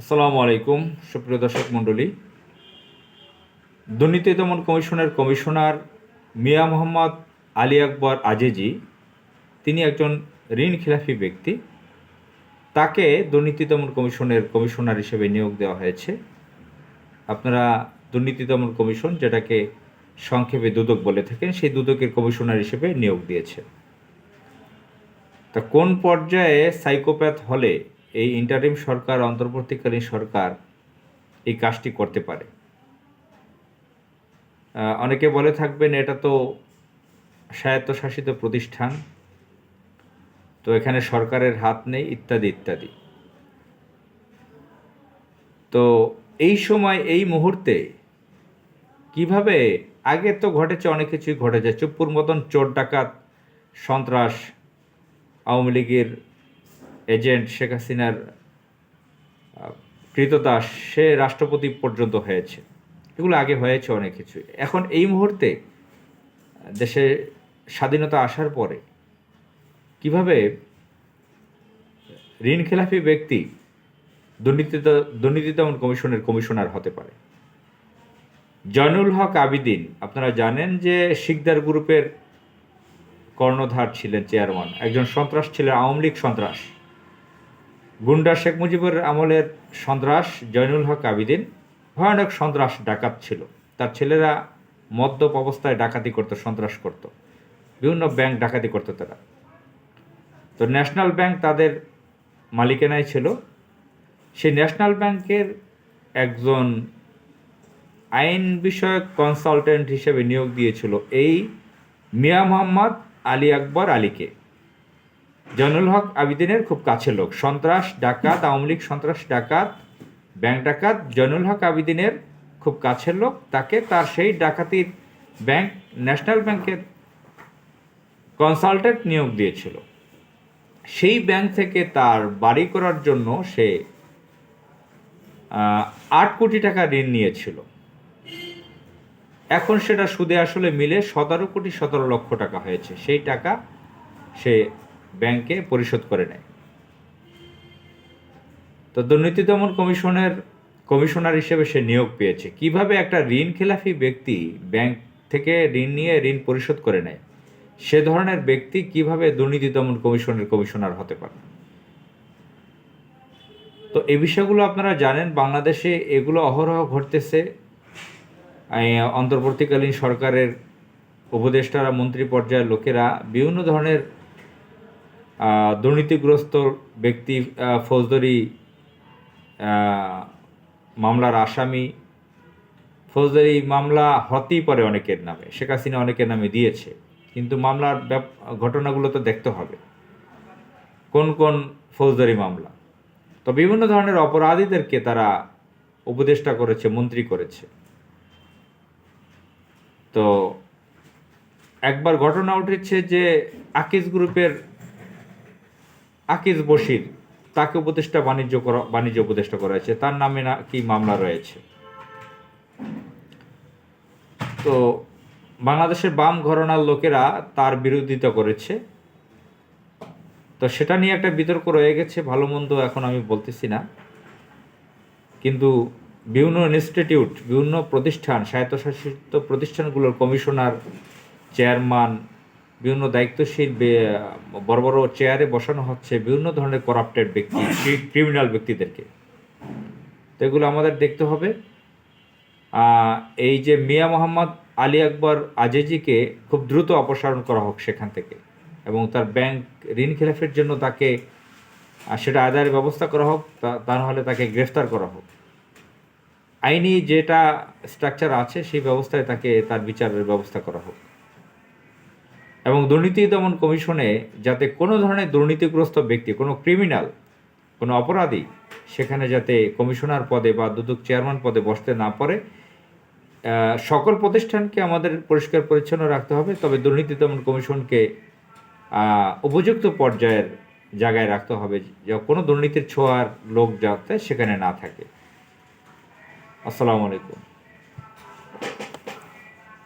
আসসালামু আলাইকুম, সুপ্রিয় দর্শক মণ্ডলী। দুর্নীতি দমন কমিশনের কমিশনার মিয়া মোহাম্মদ আলী আকবর আজিজি, তিনি একজন ঋণ খেলাফি ব্যক্তি। তাকে দুর্নীতি দমন কমিশনের কমিশনার হিসেবে নিয়োগ দেওয়া হয়েছে। আপনারা দুর্নীতি দমন কমিশন, যেটাকে সংক্ষেপে দুদক বলে থাকেন, সেই দুদকের কমিশনার হিসেবে নিয়োগ দিয়েছে। তা কোন পর্যায়ে সাইকোপ্যাথ হলে এই ইন্টারিম সরকার, অন্তর্বর্তীকালীন সরকার এই কাজটি করতে পারে। অনেকে বলে থাকবেন এটা তো স্বায়ত্তশাসিত প্রতিষ্ঠান, তো এখানে সরকারের হাত নেই, ইত্যাদি ইত্যাদি। তো এই সময়, এই মুহূর্তে কীভাবে, আগে তো ঘটেছে অনেক কিছুই ঘটেছে, চুপ্পুর মতন চোর, ডাকাত, সন্ত্রাস, আওয়ামী লীগের এজেন্ট শেখ হাসিনার কৃতদাস সে রাষ্ট্রপতি পর্যন্ত হয়েছে। এগুলো আগে হয়েছে অনেক কিছু। এখন এই মুহূর্তে দেশে স্বাধীনতা আসার পরে কীভাবে ঋণ খেলাপি ব্যক্তি দুর্নীতি দুর্নীতি দমন কমিশনের কমিশনার হতে পারে? জয়নুল হক আবিদিন, আপনারা জানেন যে শিকদার গ্রুপের কর্ণধার ছিলেন চেয়ারম্যান, একজন সন্ত্রাস ছিলেন, আওয়ামী লীগ সন্ত্রাস। গুন্ডা শেখ মুজিবুর আমলের সন্ত্রাস জয়নুল হক আবিদিন। ভয়ানক সন্ত্রাস ডাকাত ছিল। তার ছেলেরা মদ্যপ অবস্থায় ডাকাতি করতো, সন্ত্রাস করত। বিভিন্ন ব্যাংক ডাকাতি করতো তারা। তো ন্যাশনাল ব্যাংক তাদের মালিকানায় ছিল। সেই ন্যাশনাল ব্যাংকের একজন আইন বিষয়ক কনসালটেন্ট হিসেবে নিয়োগ দিয়েছিল এই মিয়া মোহাম্মদ আলী আকবর আলীকে। জয়নুল হক আবিদিনের খুব কাছের লোক। সন্ত্রাস, ডাকাত, আওয়ামী লীগ সন্ত্রাস, ডাকাত, ব্যাংক ডাকাত, জয়নুল হক আবিদিনের খুব কাছের লোক। তাকে তার সেই ডাকাতির ব্যাংক, ন্যাশনাল ব্যাংকের কনসালটেন্ট নিয়োগ দিয়েছিল। সেই ব্যাংক থেকে তার বাড়ি করার জন্য সে আট কোটি টাকা ঋণ নিয়েছিল। এখন সেটা সুদে আসলে মিলে সতেরো কোটি সতেরো লক্ষ টাকা হয়েছে। সেই টাকা সে ব্যাংকে পরিশোধ করে নেয়। তো দুর্নীতি দমন কমিশনের, কমিশনার হিসেবে সে নিয়োগ পেয়েছে। কীভাবে একটা ঋণ খেলাফি ব্যক্তি ব্যাংক থেকে ঋণ নিয়ে ঋণ পরিশোধ করে নেয়? সে ধরনের ব্যক্তি কীভাবে দুর্নীতি দমন কমিশনের কমিশনার হতে পারে? তো এই বিষয়গুলো আপনারা জানেন, বাংলাদেশে এগুলো অহরহ ঘটতেছে। অন্তর্বর্তীকালীন সরকারের উপদেষ্টারা, মন্ত্রী পর্যায়ের লোকেরা বিভিন্ন ধরনের দুর্নীতিগ্রস্ত ব্যক্তি ফৌজদারি মামলার আসামি। ফৌজদারি মামলা হতেই পারে অনেকের নামে, শেখ হাসিনা অনেকের নামে দিয়েছে, কিন্তু মামলার ঘটনাগুলো তো দেখতে হবে। কোন কোন ফৌজদারি মামলা? তো বিভিন্ন ধরনের অপরাধীদেরকে তারা উপদেষ্টা করেছে, মন্ত্রী করেছে। তো একবার ঘটনা উঠেছে যে আকিজ গ্রুপের আকিজ বশির, তাকে উপদেষ্টা বাণিজ্য করা, বাণিজ্য উপদেষ্টা করা হয়েছে। তার নামে না কি মামলা রয়েছে? তো বাংলাদেশের বাম ঘরনার লোকেরা তার বিরোধিতা করেছে। তো সেটা নিয়ে একটা বিতর্ক রয়ে গেছে, ভালো মন্দ এখন আমি বলতেছি না। কিন্তু বিভিন্ন ইনস্টিটিউট, বিভিন্ন প্রতিষ্ঠান, স্বায়ত্তশাসিত প্রতিষ্ঠানগুলোর কমিশনার, চেয়ারম্যান বিভিন্ন দায়িত্বশীল বড় বড় চেয়ারে বসানো হচ্ছে বিভিন্ন ধরনের করাপ্টেড ব্যক্তি ক্রিমিনাল ব্যক্তিদেরকে। তো এগুলো আমাদের দেখতে হবে। এই যে মিয়া মোহাম্মদ আলী আকবর আজেজিকে খুব দ্রুত অপসারণ করা হোক সেখান থেকে এবং তার ব্যাংক ঋণ খেলাফের জন্য তাকে সেটা আদায়ের ব্যবস্থা করা হোক, তা নাহলে তাকে গ্রেফতার করা হোক। আইনি যেটা স্ট্রাকচার আছে সেই ব্যবস্থায় তাকে তার বিচারের ব্যবস্থা করা হোক। এবং দুর্নীতি দমন কমিশনে যাতে কোনো ধরনের দুর্নীতিগ্রস্ত ব্যক্তি, কোনো ক্রিমিনাল, কোনো অপরাধী সেখানে যাতে কমিশনার পদে বা দুদক চেয়ারম্যান পদে বসতে না পারে সকল প্রতিষ্ঠানকে আমাদের পরিষ্কার পরিচ্ছন্ন রাখতে হবে। তবে দুর্নীতি দমন কমিশনকে উপযুক্ত পর্যায়ের জায়গায় রাখতে হবে, যে কোনো দুর্নীতির ছোঁয়ার লোক যাতে সেখানে না থাকে। আসসালামু আলাইকুম।